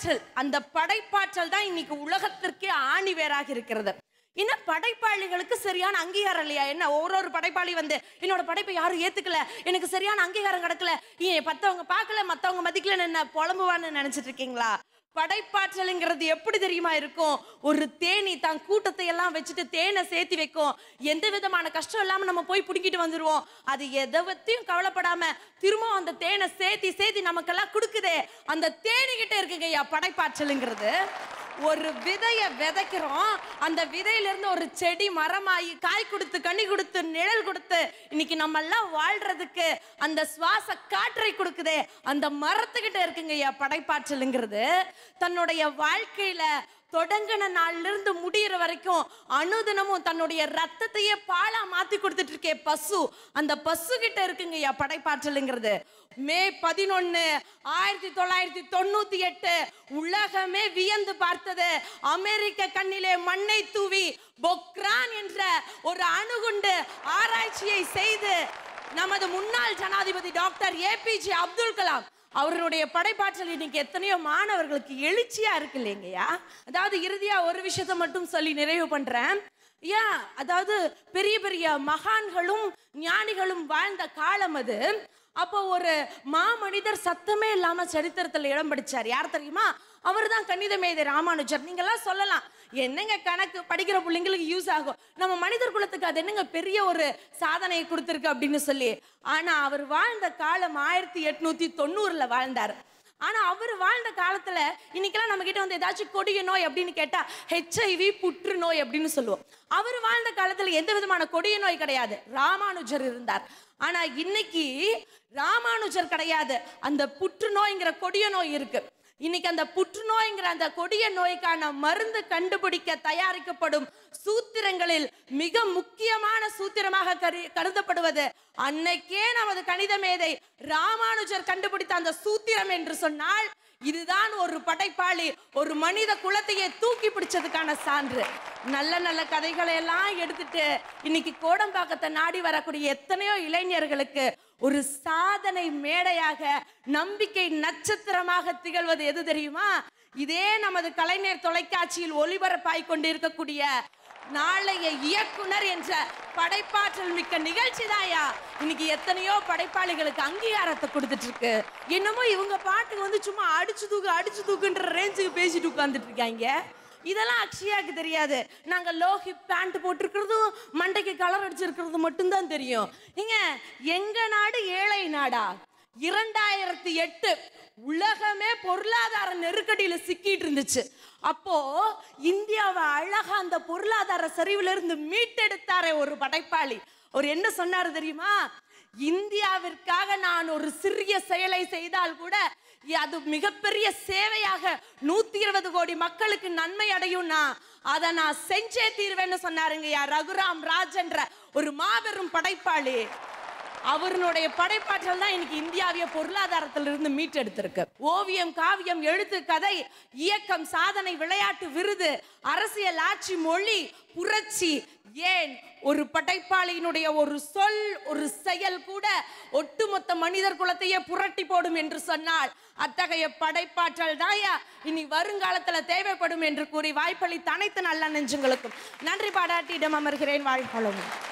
படைப்பாற்றல் அந்த படைப்பாற்றல் தான் இன்னைக்கு உலகத்திற்கே ஆணி வேராக இருக்கிறது. இன்னும் படைப்பாளிகளுக்கு சரியான அங்கீகாரம் இல்லையா? என்ன ஒரு ஒரு படைப்பாளி வந்து என்னோட படைப்பை யாரும் ஏத்துக்கல. எனக்கு சரியான அங்கீகாரம் கிடைக்கல. ஏன் பத்தவங்க பார்க்கல மத்தவங்க மதிக்கல என்ன புலம்புவான்னு நினைச்சிட்டு இருக்கீங்களா? படைப்பாற்றலுங்கிறது எப்படி தெரியுமா இருக்கும்? ஒரு தேனி தான் கூட்டத்தை எல்லாம் வச்சுட்டு தேனை சேர்த்து வைக்கும். எந்த விதமான கஷ்டம் இல்லாமல் நம்ம போய் பிடிக்கிட்டு வந்துடுவோம் அது எதை பற்றியும் கவலைப்படாம திரும்ப அந்த தேனை சேர்த்தி சேர்த்தி நமக்கெல்லாம் கொடுக்குதே. அந்த தேனிகிட்ட இருக்குங்க ஐயா படைப்பாற்றலுங்கிறது. ஒரு விதைய விதைக்கிறோம். அந்த விதையிலிருந்து ஒரு செடி மரமாயி காய் கொடுத்து கனி கொடுத்து நிழல் கொடுத்து இன்னைக்கு நம்ம எல்லாம் வாழ்றதுக்கு அந்த சுவாச காற்றை கொடுக்குதே. அந்த மரத்துக்கிட்ட இருக்குங்க ஐயா படைப்பாற்றலுங்கிறது. தன்னுடைய வாழ்க்கையில தொடங்கின நாள்லேருந்து முடிகிற முடியிற வரைக்கும் அனுதினமும் தன்னுடைய ரத்தத்தையே பாலா மாத்தி கொடுத்துட்டு இருக்கே பசு. அந்த பசு கிட்ட இருக்குங்க ஐயா படைப்பாற்றலுங்கிறது. மே பதினொன்னு ஆயிரத்தி தொள்ளாயிரத்தி தொண்ணூத்தி எட்டு உலகமே வியந்து பார்த்தது. அமெரிக்க கண்ணிலே மண்ணை தூவி பொக்ரான் என்ற ஒரு அணுகுண்டு ஆராய்ச்சியை செய்து நமது முன்னாள் ஜனாதிபதி டாக்டர் ஏபிஜே அப்துல் கலாம் அவருடைய படைப்பாற்றல் இன்னைக்கு எத்தனையோ மாணவர்களுக்கு எழுச்சியா இருக்கு இல்லைங்கய்யா? அதாவது இறுதியா ஒரு விஷயத்தை மட்டும் சொல்லி நிறைவு பண்றேன். ஏன் அதாவது பெரிய பெரிய மகான்களும் ஞானிகளும் வாழ்ந்த காலம் அது. அப்போ ஒரு மாமனிதர் சத்தமே இல்லாம சரித்திரத்தில் இடம் படிச்சார். யார் தெரியுமா? அவர்தான் கணித மேதை ராமானுஜர். நீங்கெல்லாம் சொல்லலாம். என்னங்க கணக்கு? படிக்கிற பிள்ளைங்களுக்கு யூஸ் ஆகும். நம்ம மனிதர் குலத்துக்கு அது என்னங்க பெரிய ஒரு சாதனையை கொடுத்துருக்கு அப்படின்னு சொல்லி. ஆனா அவர் வாழ்ந்த காலம் ஆயிரத்தி எட்நூத்தி தொண்ணூறுல வாழ்ந்தார். ஆனால் அவர் வாழ்ந்த காலத்தில் இன்னைக்கெல்லாம் நம்ம கிட்ட வந்து ஏதாச்சும் கொடிய நோய் அப்படின்னு கேட்டால் ஹெச்ஐவி புற்று நோய் அப்படின்னு சொல்லுவோம். அவர் வாழ்ந்த காலத்தில் எந்த விதமான கொடிய நோய் கிடையாது. ராமானுஜர் இருந்தார். ஆனால் இன்னைக்கு ராமானுஜர் கிடையாது. அந்த புற்றுநோய்ங்கிற கொடிய நோய் இருக்குது இன்னைக்கு அந்த புற்றுநோய்ங்கிற அந்த கொடிய நோய்க்கான மருந்து கண்டுபிடிக்க தயாரிக்கப்படும் சூத்திரங்களில் மிக முக்கியமான சூத்திரமாக கரு கருதப்படுவது அன்னைக்கே நமது கணித மேதை ராமானுஜர் கண்டுபிடித்த அந்த சூத்திரம் என்று சொன்னால் இதுதான் ஒரு படைப்பாளி ஒரு மனித குலத்தையே தூக்கி பிடிச்சதுக்கான சான்று. நல்ல நல்ல கதைகளை எல்லாம் எடுத்துட்டு இன்னைக்கு கோடம்பாக்கத்தை நாடி வரக்கூடிய எத்தனையோ இளைஞர்களுக்கு ஒரு சாதனை மேடையாக நம்பிக்கை நட்சத்திரமாக திகழ்வது எது தெரியுமா? இதே நமது கலைஞர் தொலைக்காட்சியில் ஒளிபரப்பாய் கொண்டிருக்கக்கூடிய நாளைய இயக்குனர் என்ற படைப்பாற்றல் மிக்க நிகழ்ச்சி தாயா இன்னைக்கு எத்தனையோ படைப்பாளிகளுக்கு அங்கீகாரத்தை கொடுத்துட்டு இருக்கு என்னமோ இவங்க பாட்டுக்கு வந்து சும்மா அடிச்சு தூக்கு அடிச்சு தூக்குன்ற ரேஞ்சுக்கு பேசிட்டு உட்காந்துட்டு இருக்காங்க இதெல்லாம் அக்ஷயாக்கு தெரியாது. நாங்க லோஹி பேண்ட் போட்டிருக்கிறதும் மண்டைக்கு கலர் அடிச்சிருக்கிறது மட்டும்தான் தெரியும். நீங்க எங்க நாடு ஏழை நாடா? இரண்டாயிரத்தி எட்டு உலகமே பொருளாதார நெருக்கடியில சிக்கிட்டு இருந்துச்சு. அப்போ இந்தியாவை அழகா அந்த பொருளாதார சரிவுல இருந்து மீட்டெடுத்தாரே ஒரு படைப்பாளி. அவர் என்ன சொன்னாரு தெரியுமா? இந்தியாவிற்காக நான் ஒரு சிறிய செயலை செய்தால் கூட அது மிகப்பெரிய சேவையாக நூத்தி இருபது கோடி மக்களுக்கு நன்மை அடையும்னா அதை நான் செஞ்சே தீர்வேன்னு சொன்னாருங்கய்யா ரகுராம் ராஜ் என்ற ஒரு மாபெரும் படைப்பாளி. அவருடைய படைப்பாற்றல் தான் இன்னைக்கு இந்தியாவிய பொருளாதாரத்திலிருந்து மீட்டெடுத்திருக்கு. ஓவியம் காவியம் எழுத்து கதை இயக்கம் சாதனை விளையாட்டு விருது அரசியல் ஆட்சி மொழி புரட்சி ஏன்? ஒரு படைப்பாளியினுடைய ஒரு சொல் ஒரு செயல் கூட ஒட்டுமொத்த மனிதர் குலத்தையே புரட்டி போடும் என்று சொன்னால் அத்தகைய படைப்பாற்றல் தாயா? இனி வருங்காலத்தில் தேவைப்படும் என்று கூறி வாய்ப்பளித்த அனைத்து நல்ல நெஞ்சுங்களுக்கும் நன்றி பாராட்டியிடம் அமர்கிறேன். வாழ்களும்.